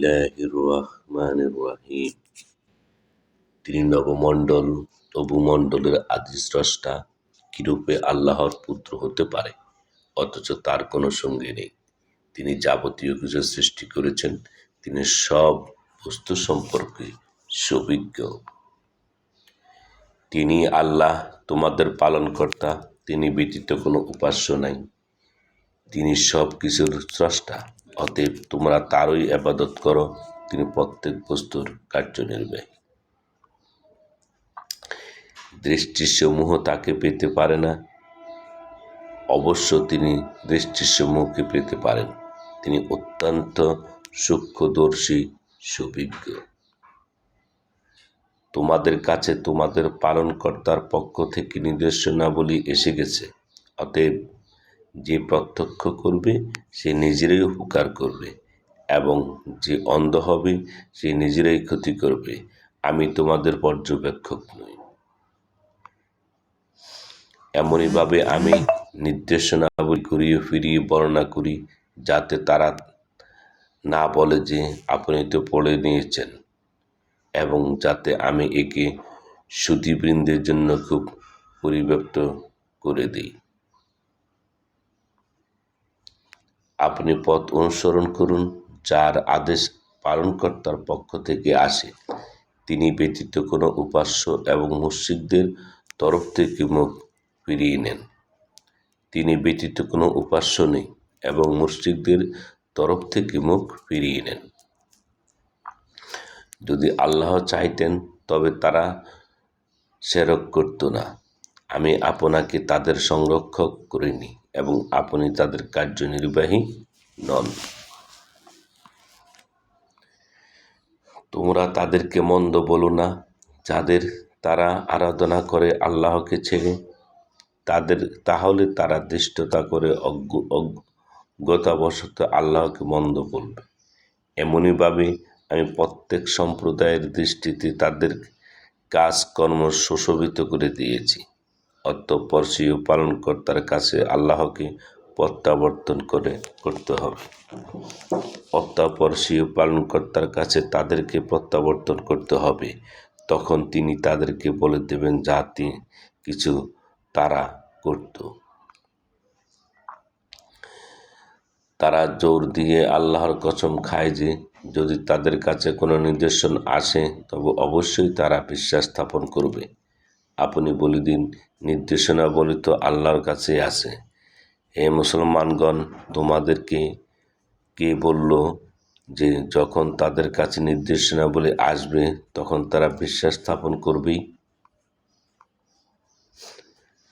রহিম তিনি নবমণ্ডল আদি স্রষ্টা কিরূপে আল্লাহর পুত্র হতে পারে? অথচ তার কোনো সঙ্গী নেই। তিনি যাবতীয় কিছু সৃষ্টি করেছেন। তিনি সব বস্তু সম্পর্কে সুবিজ্ঞ। তিনি আল্লাহ, তোমাদের পালনকর্তা। তিনি ব্যতীত কোনো উপাস্য নাই। তিনি সব কিছুর স্রষ্টা। অতএব তোমরা তারই আবাদত করো, তিনি প্রত্যেক বস্তুর কার্যনির্বাহী দৃষ্টিসমূহ তাকে পেতে পারে না। অবশ্য তিনি দৃষ্টিসমূহকে পেতে পারেন। তিনি অত্যন্ত সূক্ষ্মদর্শী সুবিজ্ঞ তোমাদের কাছে তোমাদের পালনকর্তার পক্ষ থেকে নির্দেশনাবলী এসে গেছে। অতএব যে প্রত্যক্ষ করবে, সে নিজেরাই উপকার করবে এবং যে অন্ধ হবে, সে নিজেরাই ক্ষতি করবে। আমি তোমাদের পর্যবেক্ষক নই। এমনইভাবে আমি নির্দেশনাবলী করিয়ে ফিরিয়ে বর্ণনা করি, যাতে তারা না বলে যে আপনি তো পড়ে নিয়েছেন এবং যাতে আমি একে সুধীবৃন্দের জন্য খুব পরিব্যক্ত করে দিই। আপনি পথ অনুসরণ করুন, যার আদেশ পালনকর্তার পক্ষ থেকে আসে। তিনি ব্যতীত কোনো উপাস্য এবং মুশ্রিকদের তরফ থেকে মুখ ফিরিয়ে নেন। তিনি ব্যতীত কোনো উপাস্য নেই এবং মুশ্রিকদের তরফ থেকে মুখ ফিরিয়ে নেন। যদি আল্লাহ চাইতেন, তবে তারা সেরক করত না। আমি আপনাকে তাদের সংরক্ষক করিনি। এবং আপনি তাদের কার্যনির্বাহী নন। তোমরা তাদেরকে মন্দ বলো না। যাদের তারা আরাধনা করে আল্লাহকে ছেড়ে তাদের তাহলে তারা দৃষ্টতা করে অজ্ঞ, অজ্ঞতাবশত আল্লাহকে মন্দ বলবে। এমনইভাবে আমি প্রত্যেক সম্প্রদায়ের দৃষ্টিতে তাদের কাজকর্ম সুশোভিত করে দিয়েছি। অতঃপর পালনকর্তার কাছে আল্লাহকে প্রত্যাবর্তন করে করতে হবে। অতঃপর পালনকর্তার কাছে তাদেরকে প্রত্যাবর্তন করতে হবে। তখন তিনি তাদেরকে বলে দেবেন জাতি কিছু তারা করত। তারা জোর দিয়ে আল্লাহর কসম খায় যে, যদি তাদের কাছে কোনো নির্দেশন আসে, তবে অবশ্যই তারা বিশ্বাস স্থাপন করবে। আপনি বলে দিন, নির্দেশনা বলে তো আল্লাহর কাছে আছে। হে মুসলমানগণ, তোমাদেরকে কে বলল যে যখন তাদের কাছে নির্দেশনা বলে আসবে, তখন তারা বিশ্বাস স্থাপন করবেই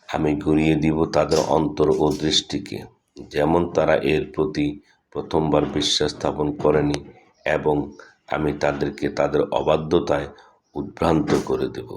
আমি ঘুরিয়ে দিব তাদের অন্তর ও দৃষ্টিকে। যেমন তারা এর প্রতি প্রথমবার বিশ্বাস স্থাপন করেনি, এবং আমি তাদেরকে তাদের অবাধ্যতায় উদ্ভ্রান্ত করে দেব।